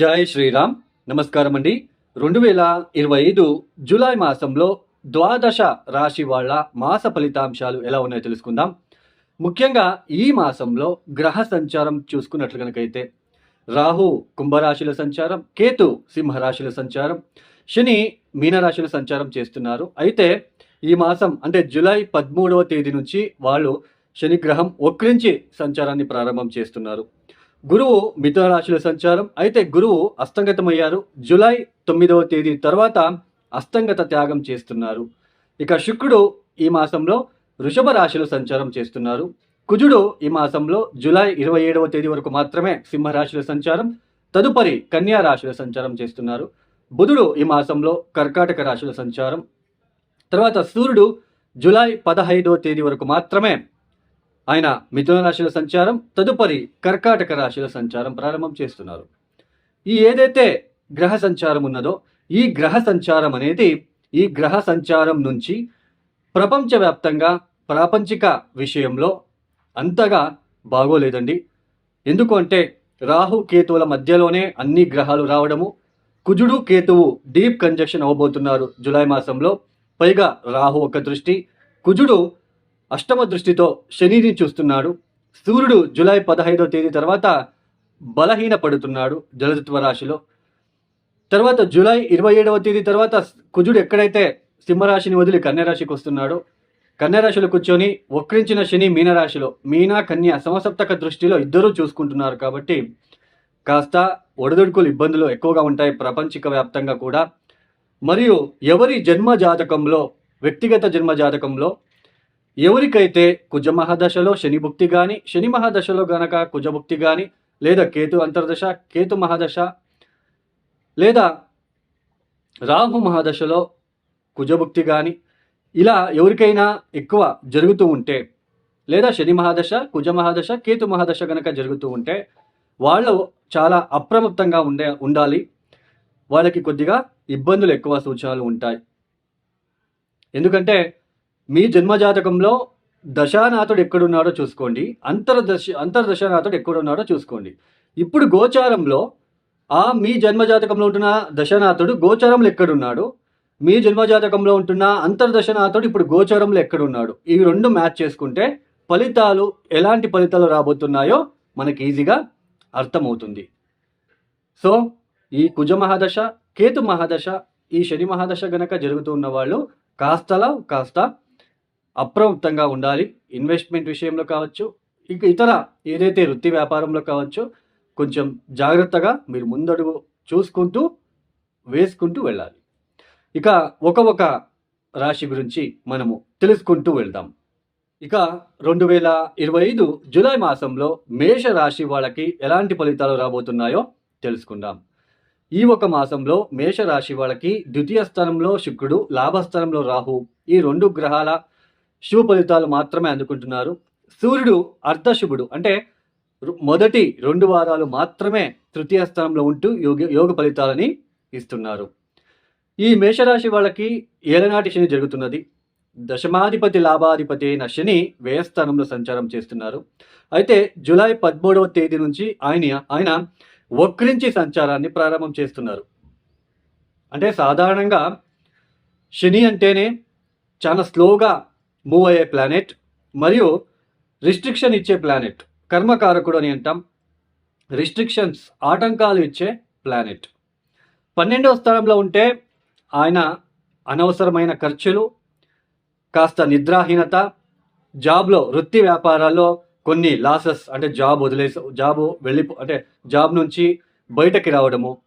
జై శ్రీరామ్. నమస్కారం అండి రెండు వేల ఇరవై ఐదు జూలై మాసంలో ద్వాదశ రాశి వాళ్ళ మాస ఫలితాంశాలు ఎలా ఉన్నాయో తెలుసుకుందాం. ముఖ్యంగా ఈ మాసంలో గ్రహ సంచారం చూసుకున్నట్లు కనుకైతే రాహు కుంభరాశిల సంచారం కేతు సింహరాశిల సంచారం శని మీనరాశిల సంచారం చేస్తున్నారు. అయితే ఈ మాసం అంటే జూలై పదమూడవ తేదీ నుంచి వాళ్ళు శని గ్రహం వక్రించి సంచారాన్ని ప్రారంభం చేస్తున్నారు. గురువు మిథున రాశిలో సంచారం. అయితే గురువు అస్తంగతమయ్యారు. జూలై తొమ్మిదవ తేదీ తర్వాత అస్తంగత త్యాగం చేస్తున్నారు. ఇక శుక్రుడు ఈ మాసంలో వృషభ రాశిలో సంచారం చేస్తున్నారు. కుజుడు ఈ మాసంలో జులై ఇరవై ఏడవ తేదీ వరకు మాత్రమే సింహరాశిలో సంచారం. తదుపరి కన్యా రాశిలో సంచారం చేస్తున్నారు. బుధుడు ఈ మాసంలో కర్కాటక రాశిలో సంచారం. తర్వాత సూర్యుడు జులై పదహైదవ తేదీ వరకు మాత్రమే ఆయన మిథున రాశుల సంచారం తదుపరి కర్కాటక రాశుల సంచారం ప్రారంభం చేస్తున్నారు. ఈ ఏదైతే గ్రహ సంచారం ఉన్నదో ఈ గ్రహ సంచారం అనేది ఈ గ్రహ సంచారం నుంచి ప్రపంచవ్యాప్తంగా ప్రాపంచిక విషయంలో అంతగా బాగోలేదండి. ఎందుకు అంటే రాహు కేతువుల మధ్యలోనే అన్ని గ్రహాలు రావడము కుజుడు కేతువు డీప్ కంజక్షన్ అవ్వబోతున్నారు జూలై మాసంలో. పైగా రాహు ఒక దృష్టి కుజుడు అష్టమ దృష్టితో శనిని చూస్తున్నాడు. సూర్యుడు జూలై పదహైదవ తేదీ తర్వాత బలహీన పడుతున్నాడు జలతత్వ రాశిలో. తర్వాత జూలై ఇరవై ఏడవ తేదీ తర్వాత కుజుడు ఎక్కడైతే సింహరాశిని వదిలి కన్యరాశికి వస్తున్నాడో కన్యరాశిలో కూర్చొని వక్రించిన శని మీనరాశిలో మీన కన్య సమసప్తక దృష్టిలో ఇద్దరూ చూసుకుంటున్నారు కాబట్టి కాస్త ఒడదొడుకులు ఇబ్బందులు ఎక్కువగా ఉంటాయి ప్రపంచిక వ్యాప్తంగా కూడా. మరియు ఎవరి జన్మ జాతకంలో వ్యక్తిగత జన్మ జాతకంలో ఎవరికైతే కుజ మహాదశలో శని భుక్తి కానీ శని మహాదశలో గనక కుజభుక్తి కానీ లేదా కేతు అంతర్దశ కేతు మహాదశ లేదా రాహు మహాదశలో కుజభుక్తి కానీ ఇలా ఎవరికైనా ఎక్కువ జరుగుతూ ఉంటే లేదా శని మహాదశ కుజ మహాదశ కేతు మహాదశ గనక జరుగుతూ ఉంటే వాళ్ళు చాలా అప్రమత్తంగా ఉండే ఉండాలి. వాళ్ళకి కొద్దిగా ఇబ్బందులు ఎక్కువ సూచనలు ఉంటాయి. ఎందుకంటే మీ జన్మజాతకంలో దశానాథుడు ఎక్కడున్నాడో చూసుకోండి. అంతర్దశ అంతర్దశానాథుడు ఎక్కడున్నాడో చూసుకోండి. ఇప్పుడు గోచారంలో ఆ మీ జన్మజాతకంలో ఉంటున్న దశనాథుడు గోచారంలో ఎక్కడున్నాడు? మీ జన్మజాతకంలో ఉంటున్న అంతర్దశనాథుడు ఇప్పుడు గోచారంలో ఎక్కడున్నాడు? ఈ రెండు మ్యాచ్ చేసుకుంటే ఫలితాలు ఎలాంటి ఫలితాలు రాబోతున్నాయో మనకి ఈజీగా అర్థమవుతుంది. సో ఈ కుజ మహాదశ కేతు మహాదశ ఈ శని మహాదశ గనక జరుగుతున్న వాళ్ళు కాస్తలా కాస్త అప్రమత్తంగా ఉండాలి. ఇన్వెస్ట్మెంట్ విషయంలో కావచ్చు ఇక ఇతర ఏదైతే వృత్తి వ్యాపారంలో కావచ్చు కొంచెం జాగ్రత్తగా మీరు ముందడుగు చూసుకుంటూ వేసుకుంటూ వెళ్ళాలి. ఇక ఒక ఒక రాశి గురించి మనము తెలుసుకుంటూ వెళ్దాం. ఇక రెండు వేల ఇరవై ఐదు జూలై మాసంలో మేష రాశి వాళ్ళకి ఎలాంటి ఫలితాలు రాబోతున్నాయో తెలుసుకుందాం. ఈ ఒక మాసంలో మేష రాశి వాళ్ళకి ద్వితీయ స్థానంలో శుక్రుడు లాభస్థానంలో రాహు ఈ రెండు గ్రహాల శుభ ఫలితాలు మాత్రమే అందుకుంటున్నారు. సూర్యుడు అర్ధశుభుడు. అంటే మొదటి రెండు వారాలు మాత్రమే తృతీయ స్థానంలో ఉంటూ యోగ యోగ ఫలితాలని ఇస్తున్నారు. ఈ మేషరాశి వాళ్ళకి ఏలనాటి శని జరుగుతున్నది. దశమాధిపతి లాభాధిపతి అయిన శని వ్యయస్థానంలో సంచారం చేస్తున్నారు. అయితే జూలై పదమూడవ తేదీ నుంచి ఆయన ఆయన వక్రించి సంచారాన్ని ప్రారంభం చేస్తున్నారు. అంటే సాధారణంగా శని అంటేనే చాలా స్లోగా మూవ్ అయ్యే ప్లానెట్ మరియు రిస్ట్రిక్షన్ ఇచ్చే ప్లానెట్ కర్మకారకుడు అని అంటాం. రిస్ట్రిక్షన్స్ ఆటంకాలు ఇచ్చే ప్లానెట్ పన్నెండవ స్థానంలో ఉంటే ఆయన అనవసరమైన ఖర్చులు కాస్త నిద్రాహీనత జాబ్లో వృత్తి వ్యాపారాల్లో కొన్ని లాసెస్ అంటే జాబ్ వదిలేసి జాబ్ వెళ్ళి అంటే జాబ్ నుంచి బయటకి రావడము.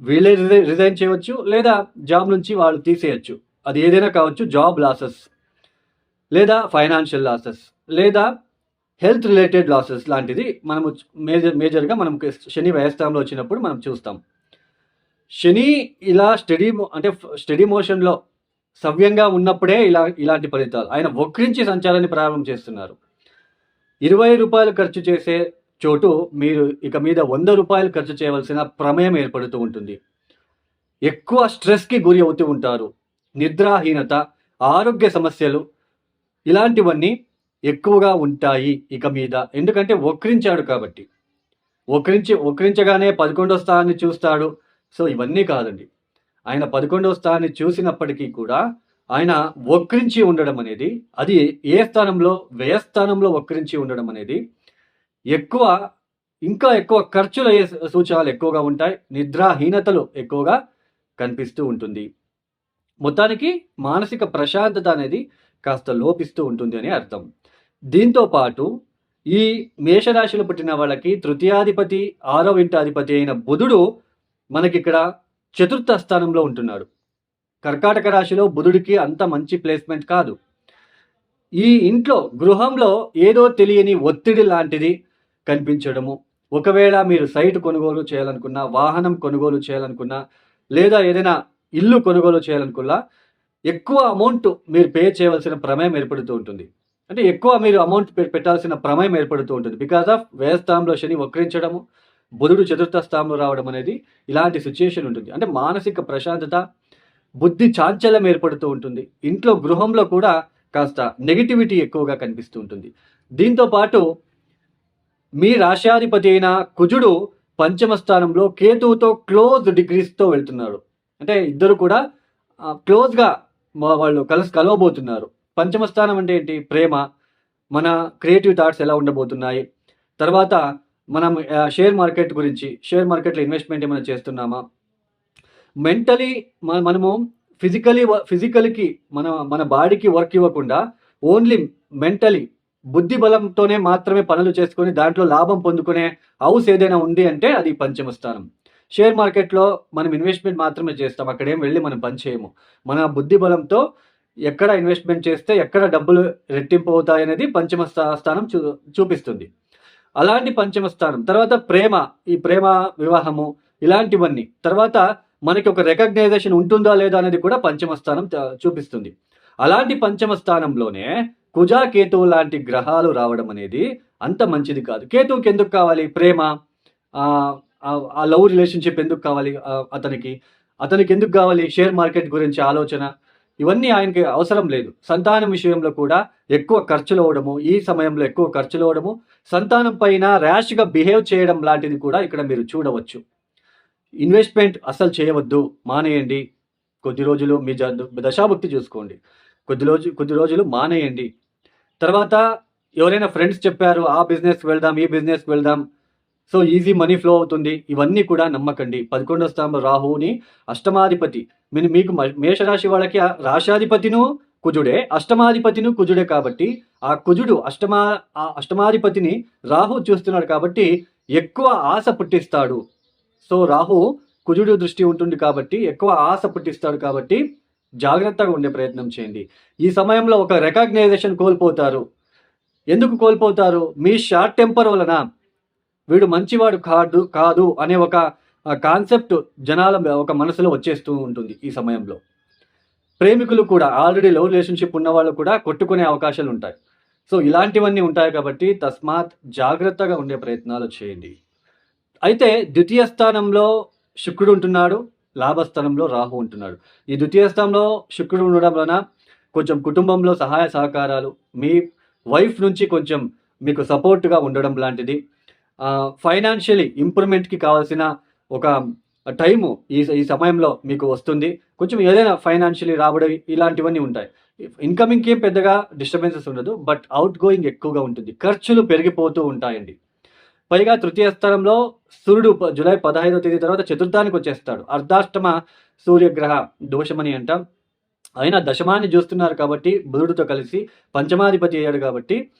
వీళ్ళే రిజైన్ చేయవచ్చు లేదా జాబ్ నుంచి వాళ్ళు తీసేయచ్చు. అది ఏదైనా కావచ్చు జాబ్ లాసెస్ లేదా ఫైనాన్షియల్ లాసెస్ లేదా హెల్త్ రిలేటెడ్ లాసెస్ లాంటిది మనము మేజర్ మేజర్గా మనం శని వ్యయస్థానంలో వచ్చినప్పుడు మనం చూస్తాం. శని ఇలా స్టడీ అంటే స్టడీ మోషన్లో సవ్యంగా ఉన్నప్పుడే ఇలా ఇలాంటి ఫలితాలు ఆయన వక్రించి సంచారాన్ని ప్రారంభం చేస్తున్నారు. ఇరవై రూపాయలు ఖర్చు చేసే చోటు మీరు ఇక మీద వంద రూపాయలు ఖర్చు చేయవలసిన ప్రమేయం ఏర్పడుతూ ఉంటుంది. ఎక్కువ స్ట్రెస్కి గురి అవుతూ ఉంటారు. నిద్రాహీనత ఆరోగ్య సమస్యలు ఇలాంటివన్నీ ఎక్కువగా ఉంటాయి ఇక మీద. ఎందుకంటే వక్రించాడు కాబట్టి. ఒకరించి ఒకరించగానే పదకొండో స్థానాన్ని చూస్తాడు. సో ఇవన్నీ కాదండి. ఆయన పదకొండవ స్థానాన్ని చూసినప్పటికీ కూడా ఆయన వక్రించి ఉండడం అనేది అది ఏ స్థానంలో వ్యయ స్థానంలో వక్రించి ఉండడం అనేది ఎక్కువ ఇంకా ఎక్కువ ఖర్చులు అయ్యే సూచనలు ఎక్కువగా ఉంటాయి. నిద్రాహీనతలు ఎక్కువగా కనిపిస్తూ ఉంటుంది. మొత్తానికి మానసిక ప్రశాంతత అనేది కాస్త లోపిస్తూ ఉంటుంది అని అర్థం. దీంతో పాటు ఈ మేషరాశిలో పుట్టిన వాళ్ళకి తృతీయాధిపతి ఆరో ఇంటాధిపతి అయిన బుధుడు మనకిక్కడ చతుర్థ స్థానంలో ఉంటున్నాడు. కర్కాటక రాశిలో బుధుడికి అంత మంచి ప్లేస్మెంట్ కాదు. ఈ ఇంట్లో గృహంలో ఏదో తెలియని ఒత్తిడి లాంటిది కనిపించడము. ఒకవేళ మీరు సైట్ కొనుగోలు చేయాలనుకున్నా వాహనం కొనుగోలు చేయాలనుకున్నా లేదా ఏదైనా ఇల్లు కొనుగోలు చేయాలనుకున్నా ఎక్కువ అమౌంట్ మీరు పే చేయవలసిన ప్రమేయం ఏర్పడుతూ ఉంటుంది. అంటే ఎక్కువ మీరు అమౌంట్ పెట్టాల్సిన ప్రమేయం ఏర్పడుతూ ఉంటుంది. బికాస్ ఆఫ్ వ్యయస్థానంలో శని వక్రించడము బుధుడు చతుర్థ స్థానంలో రావడం అనేది ఇలాంటి సిచ్యుయేషన్ ఉంటుంది. అంటే మానసిక ప్రశాంతత బుద్ధి చాంచల్యం ఏర్పడుతూ ఉంటుంది. ఇంట్లో గృహంలో కూడా కాస్త నెగిటివిటీ ఎక్కువగా కనిపిస్తూ ఉంటుంది. దీంతో పాటు మీ రాష్ట్రాధిపతి అయిన కుజుడు పంచమ స్థానంలో కేతువుతో క్లోజ్ డిగ్రీస్తో వెళ్తున్నాడు. అంటే ఇద్దరు కూడా క్లోజ్గా వాళ్ళు కలిసి కలవబోతున్నారు. పంచమ స్థానం అంటే ఏంటి? ప్రేమ. మన క్రియేటివ్ థాట్స్ ఎలా ఉండబోతున్నాయి? తర్వాత మనం షేర్ మార్కెట్ గురించి షేర్ మార్కెట్లో ఇన్వెస్ట్మెంట్ ఏమైనా చేస్తున్నామా? మెంటలీ మనము ఫిజికలీ ఫిజికల్కి మన మన బాడీకి వర్క్ ఇవ్వకుండా ఓన్లీ మెంటలీ బుద్ధి బలంతోనే మాత్రమే పనులు చేసుకొని దాంట్లో లాభం పొందుకునే హౌస్ ఏదైనా ఉంది అంటే అది పంచమ స్థానం. షేర్ మార్కెట్లో మనం ఇన్వెస్ట్మెంట్ మాత్రమే చేస్తాం. అక్కడేం వెళ్ళి మనం పని చేయము. మన బుద్ధి బలంతో ఎక్కడ ఇన్వెస్ట్మెంట్ చేస్తే ఎక్కడ డబ్బులు రెట్టింపు అవుతాయనేది పంచమ స్థానం చూ చూపిస్తుంది. అలాంటి పంచమ స్థానం తర్వాత ప్రేమ ఈ ప్రేమ వివాహము ఇలాంటివన్నీ తర్వాత మనకి ఒక రికగ్నైజేషన్ ఉంటుందా లేదా అనేది కూడా పంచమ స్థానం చూపిస్తుంది. అలాంటి పంచమ స్థానంలోనే కుజా కేతువు లాంటి గ్రహాలు రావడం అనేది అంత మంచిది కాదు. కేతువుకి ఎందుకు కావాలి? ప్రేమ ఆ లవ్ రిలేషన్షిప్ ఎందుకు కావాలి? అతనికి. అతనికి ఎందుకు కావాలి? షేర్ మార్కెట్ గురించి ఆలోచన. ఇవన్నీ ఆయనకి అవసరం లేదు. సంతానం విషయంలో కూడా ఎక్కువ ఖర్చులు అవ్వడము ఈ సమయంలో ఎక్కువ ఖర్చులు అవ్వడము సంతానం పైన ర్యాష్గా బిహేవ్ చేయడం లాంటిది కూడా ఇక్కడ మీరు చూడవచ్చు. ఇన్వెస్ట్మెంట్ అసలు చేయవద్దు. మానేయండి. కొద్ది రోజులు మీ దశాభక్తి చూసుకోండి. కొద్ది రోజు కొద్ది రోజులు మానేయండి. తర్వాత ఎవరైనా ఫ్రెండ్స్ చెప్పారు ఆ బిజినెస్కి వెళ్దాం ఈ బిజినెస్కి వెళ్దాం సో ఈజీ మనీ ఫ్లో అవుతుంది. ఇవన్నీ కూడా నమ్మకండి. పదకొండో స్థానం రాహుని అష్టమాధిపతి. మీరు మీకు మేషరాశి వాళ్ళకి రాశాధిపతిను కుజుడే. అష్టమాధిపతిను కుజుడే కాబట్టి ఆ కుజుడు అష్టమా ఆ అష్టమాధిపతిని రాహు చూస్తున్నాడు కాబట్టి ఎక్కువ ఆశ పుట్టిస్తాడు. సో రాహు కుజుడు దృష్టి ఉంటుంది కాబట్టి ఎక్కువ ఆశ పుట్టిస్తాడు కాబట్టి జాగ్రత్తగా ఉండే ప్రయత్నం చేయండి. ఈ సమయంలో ఒక రికగ్నైజేషన్ కోల్పోతారు. ఎందుకు కోల్పోతారు? మీ షార్ట్ టెంపర్ వలన వీడు మంచివాడు కాదు కాదు అనే ఒక కాన్సెప్ట్ జనాల ఒక మనసులో వచ్చేస్తూ ఉంటుంది ఈ సమయంలో. ప్రేమికులు కూడా ఆల్రెడీ లవ్ రిలేషన్షిప్ ఉన్న వాళ్ళు కూడా కొట్టుకునే అవకాశాలు ఉంటాయి. సో ఇలాంటివన్నీ ఉంటాయి కాబట్టి తస్మాత్ జాగ్రత్తగా ఉండే ప్రయత్నాలు చేయండి. అయితే ద్వితీయ స్థానంలో శుక్రుడు ఉంటున్నాడు లాభస్థానంలో రాహు ఉంటున్నాడు. ఈ ద్వితీయ స్థానంలో శుక్రుడు ఉండడం వలన కొంచెం కుటుంబంలో సహాయ సహకారాలు మీ వైఫ్ నుంచి కొంచెం మీకు సపోర్ట్గా ఉండడం లాంటిది. ఫైనాన్షియలీ ఇంప్రూవ్మెంట్కి కావాల్సిన ఒక టైము ఈ ఈ సమయంలో మీకు వస్తుంది. కొంచెం ఏదైనా ఫైనాన్షియలీ రాబడి ఇలాంటివన్నీ ఉంటాయి. ఇన్కమింగ్కి ఏం పెద్దగా డిస్టర్బెన్సెస్ ఉండదు బట్ అవుట్ గోయింగ్ ఎక్కువగా ఉంటుంది. ఖర్చులు పెరిగిపోతూ ఉంటాయండి. పైగా తృతీయ స్థలంలో సూర్యుడు జూలై పదహైదో తేదీ తర్వాత చతుర్థానికి వచ్చేస్తాడు. అర్ధాష్టమ సూర్యగ్రహ దోషమని అంటాం. అయినా దశమాన్ని చూస్తున్నారు కాబట్టి బుధుడితో కలిసి పంచమాధిపతి అయ్యాడు కాబట్టి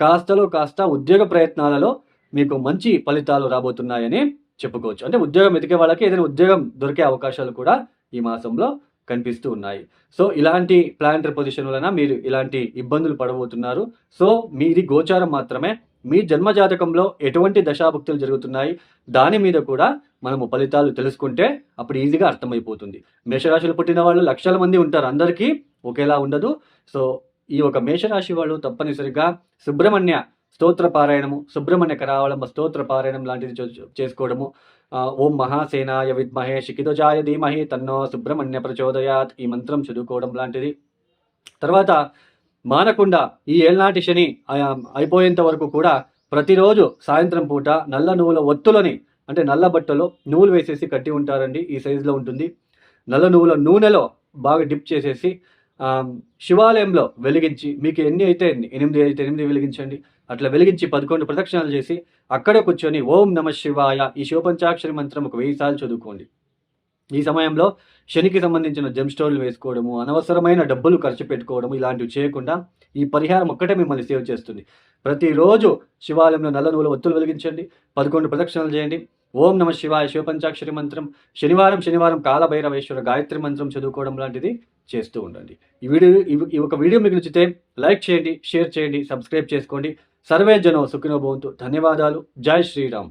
కాస్తలో కాస్త ఉద్యోగ ప్రయత్నాలలో మీకు మంచి ఫలితాలు రాబోతున్నాయని చెప్పుకోవచ్చు. అంటే ఉద్యోగం ఎదిగే వాళ్ళకి ఏదైనా ఉద్యోగం దొరికే అవకాశాలు కూడా ఈ మాసంలో కనిపిస్తూ ఉన్నాయి. సో ఇలాంటి ప్లాంటర్ పొజిషన్ వలన మీరు ఇలాంటి ఇబ్బందులు పడబోతున్నారు. సో మీది గోచారం మాత్రమే. మీ జన్మ జాతకంలో ఎటువంటి దశాభుక్తులు జరుగుతున్నాయి? దాని మీద కూడా మనము ఫలితాలు తెలుసుకుంటే అప్పుడు ఈజీగా అర్థమైపోతుంది. మేషరాశులు పుట్టిన వాళ్ళు లక్షల మంది ఉంటారు అందరికీ ఒకేలా ఉండదు. సో ఈ ఒక మేషరాశి వాళ్ళు తప్పనిసరిగా సుబ్రహ్మణ్య స్తోత్ర పారాయణము సుబ్రహ్మణ్య కరావళంబ స్తోత్ర పారాయణం లాంటిది చేసుకోవడము. ఓం మహాసేనాయ విద్మహే శిఖితజాయ ధీమహి తన్నో సుబ్రహ్మణ్య ప్రచోదయాత్ ఈ మంత్రం చదువుకోవడం లాంటిది. తర్వాత మానకుండా ఈ ఏళ్నాటి శని అయిపోయేంత వరకు కూడా ప్రతిరోజు సాయంత్రం పూట నల్ల నువ్వుల ఒత్తులని అంటే నల్ల బట్టలో నువ్వులు వేసేసి కట్టి ఉంటారండి ఈ సైజులో ఉంటుంది. నల్ల నువ్వుల నూనెలో బాగా డిప్ చేసేసి శివాలయంలో వెలిగించి మీకు ఎన్ని అయితే ఎన్ని ఎనిమిది అయితే ఎనిమిది వెలిగించండి. అట్లా వెలిగించి పదకొండు ప్రదక్షిణాలు చేసి అక్కడ కూర్చొని ఓం నమ శివాయ ఈ శివపంచాక్షరి మంత్రం ఒక వెయ్యి సార్లు చదువుకోండి. ఈ సమయంలో శనికి సంబంధించిన జెమ్ స్టోన్లు వేసుకోవడము అనవసరమైన డబ్బులు ఖర్చు పెట్టుకోవడం ఇలాంటివి చేయకుండా ఈ పరిహారం ఒక్కటే మిమ్మల్ని సేవ్ చేస్తుంది. ప్రతిరోజు శివాలయంలో నల్ల నువ్వుల ఒత్తులు వెలిగించండి పదకొండు ప్రదక్షిణలు చేయండి. ఓం నమ శివాయ శివపంచాక్షరి మంత్రం శనివారం శనివారం కాలభైరవేశ్వర గాయత్రి మంత్రం చదువుకోవడం లాంటిది చేస్తూ ఉండండి. ఈ వీడియో ఈ- ఈ ఒక వీడియో మీకు నచ్చితే లైక్ చేయండి షేర్ చేయండి సబ్స్క్రైబ్ చేసుకోండి. సర్వే జనం సుఖినో భవంతు. ధన్యవాదాలు. జై శ్రీరామ్.